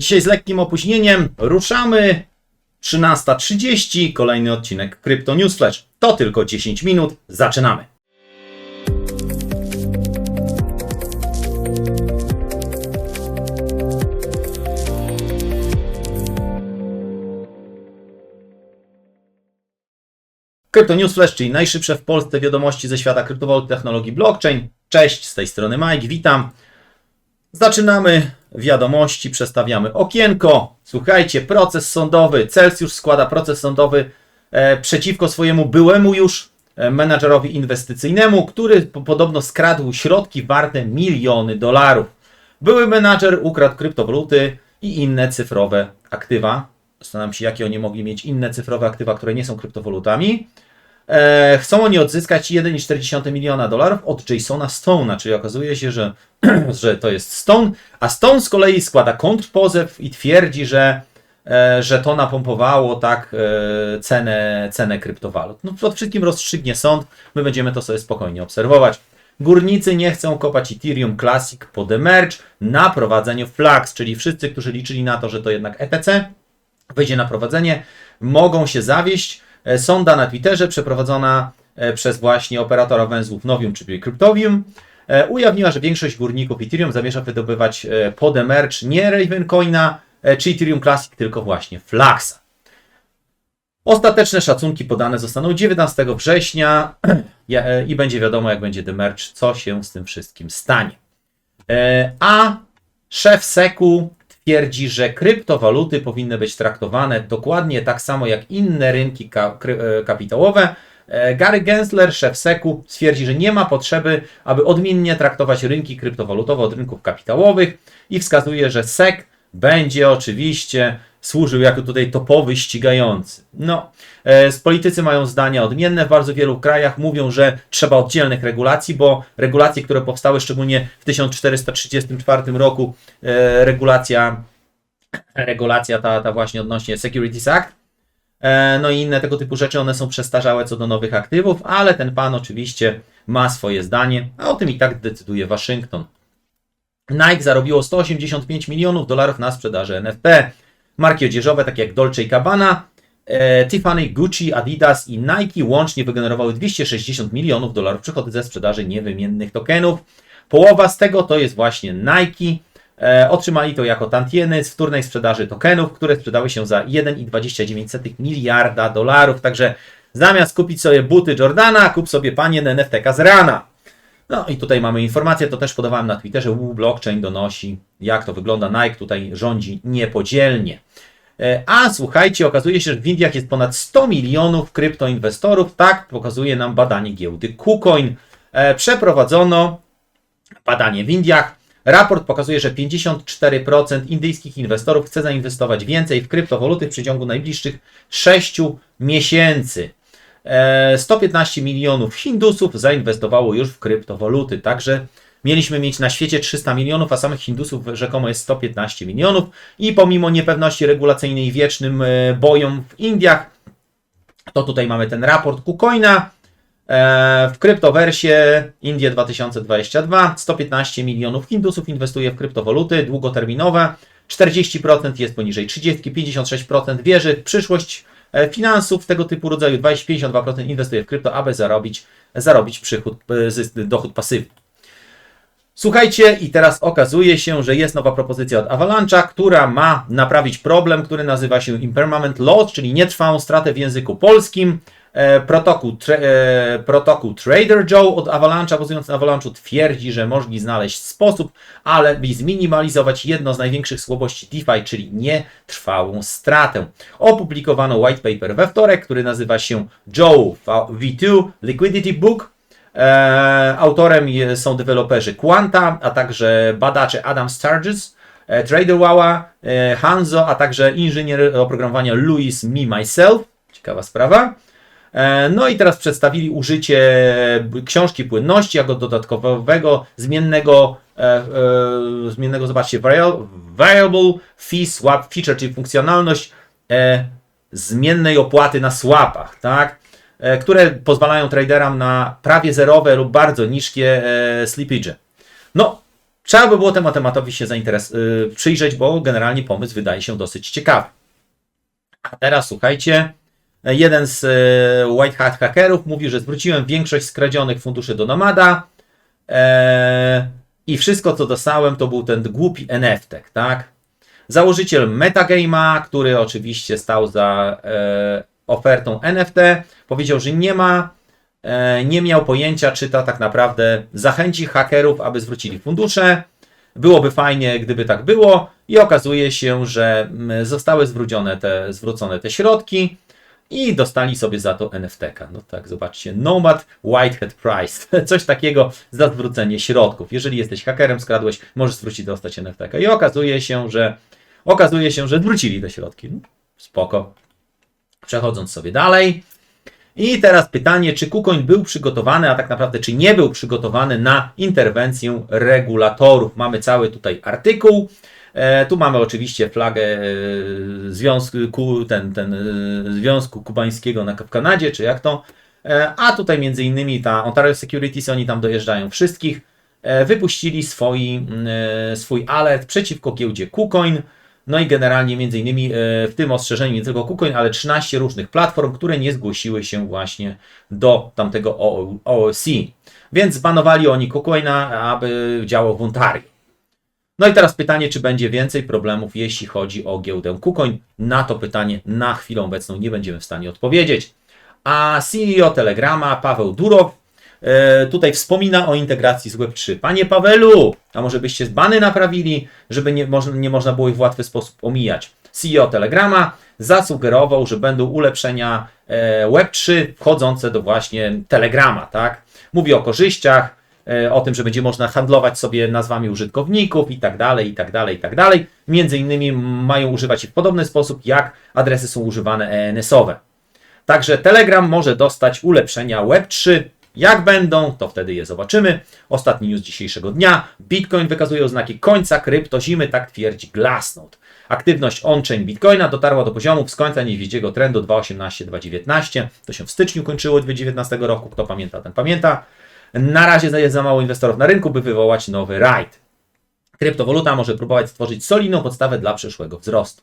Dzisiaj z lekkim opóźnieniem ruszamy. 13.30, kolejny odcinek Crypto News Flash. To tylko 10 minut, zaczynamy. Crypto News Flash, czyli najszybsze w Polsce wiadomości ze świata kryptowalut, technologii blockchain. Cześć, z tej strony Mike, witam. Zaczynamy wiadomości, przestawiamy okienko. Słuchajcie, proces sądowy. Celsius składa proces sądowy e, przeciwko swojemu byłemu już e, menadżerowi inwestycyjnemu, który po, podobno skradł środki warte miliony dolarów. Były menadżer ukradł kryptowaluty i inne cyfrowe aktywa. Zastanawiam się, jakie oni mogli mieć inne cyfrowe aktywa, które nie są kryptowalutami. E, chcą oni odzyskać 1,4 miliona dolarów od Jasona Stone'a, czyli okazuje się, że, że to jest Stone, a Stone z kolei składa kontrpozew i twierdzi, że, e, że to napompowało tak e, cenę, cenę kryptowalut. No, przede wszystkim rozstrzygnie sąd, my będziemy to sobie spokojnie obserwować. Górnicy nie chcą kopać Ethereum Classic po demerge na prowadzeniu Flux, czyli wszyscy, którzy liczyli na to, że to jednak ETC wyjdzie na prowadzenie, mogą się zawieść. E, Sonda na Twitterze przeprowadzona e, przez właśnie operatora węzłów Novium, czyli Cryptovium, e, ujawniła, że większość górników Ethereum zamierza wydobywać pod emerge nie Ravencoina czy Ethereum Classic, tylko właśnie Fluxa. Ostateczne szacunki podane zostaną 19 września i będzie wiadomo, jak będzie demerge, co się z tym wszystkim stanie. A szef SEC-u twierdzi, że kryptowaluty powinny być traktowane dokładnie tak samo jak inne rynki ka- e, kapitałowe. E, Gary Gensler, szef SEC-u, stwierdzi, że nie ma potrzeby, aby odmiennie traktować rynki kryptowalutowe od rynków kapitałowych i wskazuje, że SEC będzie oczywiście służył jako tutaj topowy ścigający. No, e, politycy mają zdania odmienne. W bardzo wielu krajach mówią, że trzeba oddzielnych regulacji, bo regulacje, które powstały szczególnie w 1434 roku, e, regulacja, regulacja ta, ta właśnie odnośnie Securities Act, e, no i inne tego typu rzeczy, one są przestarzałe co do nowych aktywów, ale ten pan oczywiście ma swoje zdanie, a o tym i tak decyduje Waszyngton. Nike zarobiło 185 milionów dolarów na sprzedaży NFT. Marki odzieżowe takie jak Dolce Gabbana, e, Tiffany, Gucci, Adidas i Nike łącznie wygenerowały 260 milionów dolarów przychody ze sprzedaży niewymiennych tokenów. Połowa z tego to jest właśnie Nike. E, otrzymali to jako tantiemy z wtórnej sprzedaży tokenów, które sprzedały się za 1,29 miliarda dolarów. Także zamiast kupić sobie buty Jordana, kup sobie panien NFT z rana. No i tutaj mamy informację, to też podawałem na Twitterze, Wu Blockchain donosi, jak to wygląda. Nike tutaj rządzi niepodzielnie. E, A słuchajcie, okazuje się, że w Indiach jest ponad 100 milionów kryptoinwestorów. Tak pokazuje nam badanie giełdy KuCoin. E, Przeprowadzono badanie w Indiach. Raport pokazuje, że 54% indyjskich inwestorów chce zainwestować więcej w kryptowaluty w przeciągu najbliższych 6 miesięcy. E, 115 milionów Hindusów zainwestowało już w kryptowaluty, także mieliśmy mieć na świecie 300 milionów, a samych Hindusów rzekomo jest 115 milionów i pomimo niepewności regulacyjnej i wiecznym e, bojom w Indiach, to tutaj mamy ten raport KuCoina. E, W kryptowersie Indie 2022 115 milionów Hindusów inwestuje w kryptowaluty długoterminowe, 40% jest poniżej 30, 56% wierzy w przyszłość e, finansów tego typu rodzaju, 20, 52% inwestuje w krypto, aby zarobić, zarobić przychód, e, dochód pasywny. Słuchajcie, i teraz okazuje się, że jest nowa propozycja od Avalanche'a, która ma naprawić problem, który nazywa się Impermanent Loss, czyli nietrwałą stratę w języku polskim. E, protokół, tra- e, protokół Trader Joe od Avalanche'a, bazujący na Avalanche'u, twierdzi, że można znaleźć sposób, ale by zminimalizować jedno z największych słabości DeFi, czyli nietrwałą stratę. Opublikowano white paper we wtorek, który nazywa się Joe V2 Liquidity Book. E, autorem są deweloperzy Quanta, a także badacze Adam Sturges, e, Trader Wała, e, Hanzo, a także inżynier oprogramowania Louis Me Myself. Ciekawa sprawa. E, No i teraz przedstawili użycie książki płynności jako dodatkowego zmiennego, e, e, zmiennego zobaczcie, varia- variable fee swap feature, czyli funkcjonalność zmiennej opłaty na swapach, tak? Które pozwalają traderom na prawie zerowe lub bardzo niskie slippage. No, Trzeba by było temu tematowi się zainteres- przyjrzeć, bo generalnie pomysł wydaje się dosyć ciekawy. A teraz słuchajcie, jeden z y, White Hat hackerów mówi, że zwróciłem większość skradzionych funduszy do Nomada e, i wszystko co dostałem to był ten głupi NFT, tak? Założyciel Metagame'a, który oczywiście stał za e, ofertą NFT, powiedział, że nie ma, e, nie miał pojęcia, czy to tak naprawdę zachęci hakerów, aby zwrócili fundusze. Byłoby fajnie, gdyby tak było, i okazuje się, że zostały zwrócone te, zwrócone te środki i dostali sobie za to NFT-ka. No tak, zobaczcie, Nomad Whitehead Price, coś takiego za zwrócenie środków. Jeżeli jesteś hakerem, skradłeś, możesz zwrócić dostać NFT-ka. I okazuje się, że okazuje się, że zwrócili te środki. No, spoko. Przechodząc sobie dalej. I teraz pytanie, czy KuCoin był przygotowany, a tak naprawdę czy nie był przygotowany na interwencję regulatorów. Mamy cały tutaj artykuł. E, tu mamy oczywiście flagę e, Związku, ku, ten, ten, e, Związku Kubańskiego na, w Kanadzie, czy jak to. A tutaj między innymi ta Ontario Securities, oni tam dojeżdżają wszystkich. Wypuścili swoi, mm, swój alert przeciwko giełdzie KuCoin. No i generalnie między innymi w tym ostrzeżeniu nie tylko KuCoin, ale 13 różnych platform, które nie zgłosiły się właśnie do tamtego OOC. Więc zbanowali oni KuCoina, aby działał w Ontario. No i teraz pytanie, czy będzie więcej problemów, jeśli chodzi o giełdę KuCoin. Na to pytanie na chwilę obecną nie będziemy w stanie odpowiedzieć. A CEO Telegrama, Paweł Durow, e, tutaj wspomina o integracji z Web3. Panie Pawelu, a może byście bany naprawili, żeby nie, nie można było ich w łatwy sposób omijać. CEO Telegrama zasugerował, że będą ulepszenia e, Web3 wchodzące do właśnie Telegrama, tak? Mówi o korzyściach, o tym, że będzie można handlować sobie nazwami użytkowników i tak dalej, i tak dalej, i tak dalej. Między innymi mają używać ich w podobny sposób, jak adresy są używane ENS-owe. Także Telegram może dostać ulepszenia Web3. Jak będą, to wtedy je zobaczymy. Ostatni news dzisiejszego dnia. Bitcoin wykazuje oznaki końca kryptozimy, tak twierdzi Glassnode. Aktywność on-chain Bitcoina dotarła do poziomów z końca niedźwiedziego trendu 2.18-2.19. To się w styczniu kończyło 2019 roku. Kto pamięta, ten pamięta. Na razie jest za mało inwestorów na rynku, by wywołać nowy rajd. Kryptowaluta może próbować stworzyć solidną podstawę dla przyszłego wzrostu.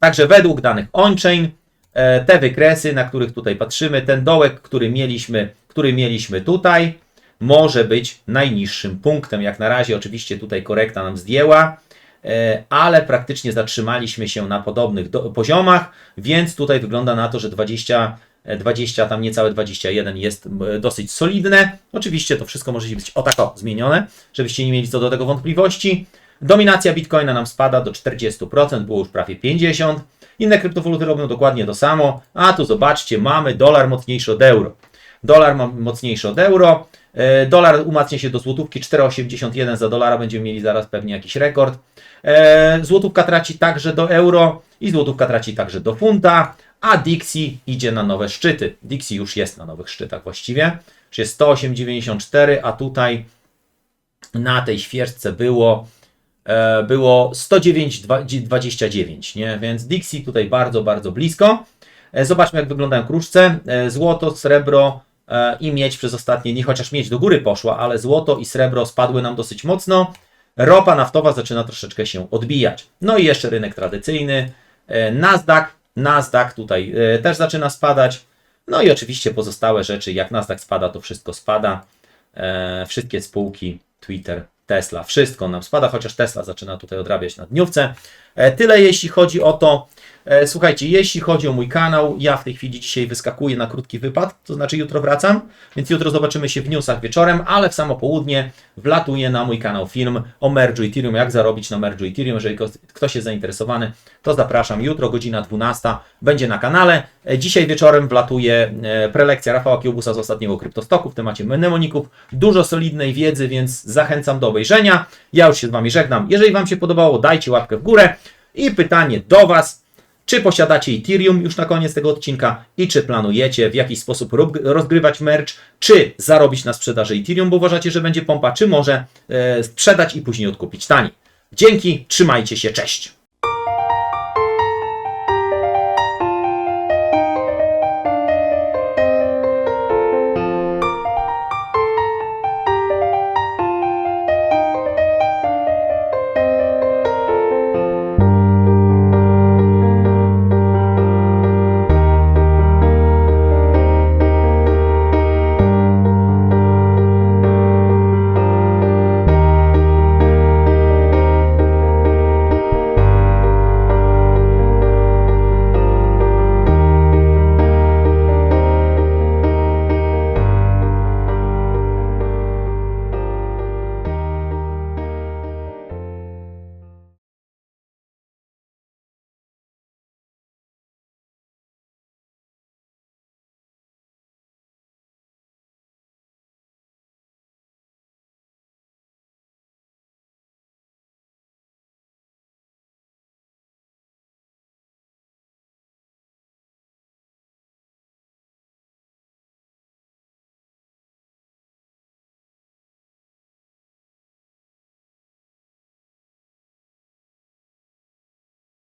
Także według danych on-chain e, te wykresy, na których tutaj patrzymy, ten dołek, który mieliśmy, który mieliśmy tutaj, może być najniższym punktem. Jak na razie, oczywiście tutaj korekta nam zdjęła, e, ale praktycznie zatrzymaliśmy się na podobnych do, poziomach, więc tutaj wygląda na to, że 20, e, 20, tam niecałe 21 jest dosyć solidne. Oczywiście to wszystko może być o tak o zmienione, żebyście nie mieli co do tego wątpliwości. Dominacja Bitcoina nam spada do 40%, było już prawie 50%. Inne kryptowaluty robią dokładnie to samo, a tu zobaczcie, mamy dolar mocniejszy od euro. Dolar ma mocniejszy od euro. E, Dolar umacnia się do złotówki 4,81 za dolara, będziemy mieli zaraz pewnie jakiś rekord. E, Złotówka traci także do euro i złotówka traci także do funta, a Dixie idzie na nowe szczyty. Dixie już jest na nowych szczytach właściwie. Już jest 108,94, a tutaj na tej świeżce było e, było 109,29, nie? Więc Dixie tutaj bardzo, bardzo blisko. E, Zobaczmy, jak wyglądają kruszce. E, Złoto, srebro i miedź przez ostatnie dni, chociaż miedź do góry poszła, ale złoto i srebro spadły nam dosyć mocno. Ropa naftowa zaczyna troszeczkę się odbijać. No i jeszcze rynek tradycyjny. Nasdaq, Nasdaq tutaj e, też zaczyna spadać. No i oczywiście pozostałe rzeczy, jak Nasdaq spada, to wszystko spada. E, wszystkie spółki, Twitter, Tesla, wszystko nam spada, chociaż Tesla zaczyna tutaj odrabiać na dniówce. E, tyle jeśli chodzi o to. E, słuchajcie, jeśli chodzi o mój kanał, ja w tej chwili dzisiaj wyskakuję na krótki wypad, to znaczy jutro wracam, więc jutro zobaczymy się w newsach wieczorem, ale w samo południe wlatuje na mój kanał film o merge'u Ethereum, jak zarobić na merge'u Ethereum. Jeżeli kto- ktoś jest zainteresowany, to zapraszam. Jutro godzina 12 będzie na kanale. E, Dzisiaj wieczorem wlatuje e, prelekcja Rafała Kiełbusa z ostatniego kryptostoku w temacie mnemoników. Dużo solidnej wiedzy, więc zachęcam do obejrzenia. Ja już się z Wami żegnam. Jeżeli Wam się podobało, dajcie łapkę w górę. I pytanie do Was. Czy posiadacie Ethereum już na koniec tego odcinka i czy planujecie w jakiś sposób rozgrywać merch, czy zarobić na sprzedaży Ethereum, bo uważacie, że będzie pompa, czy może e, sprzedać i później odkupić taniej. Dzięki, trzymajcie się, cześć!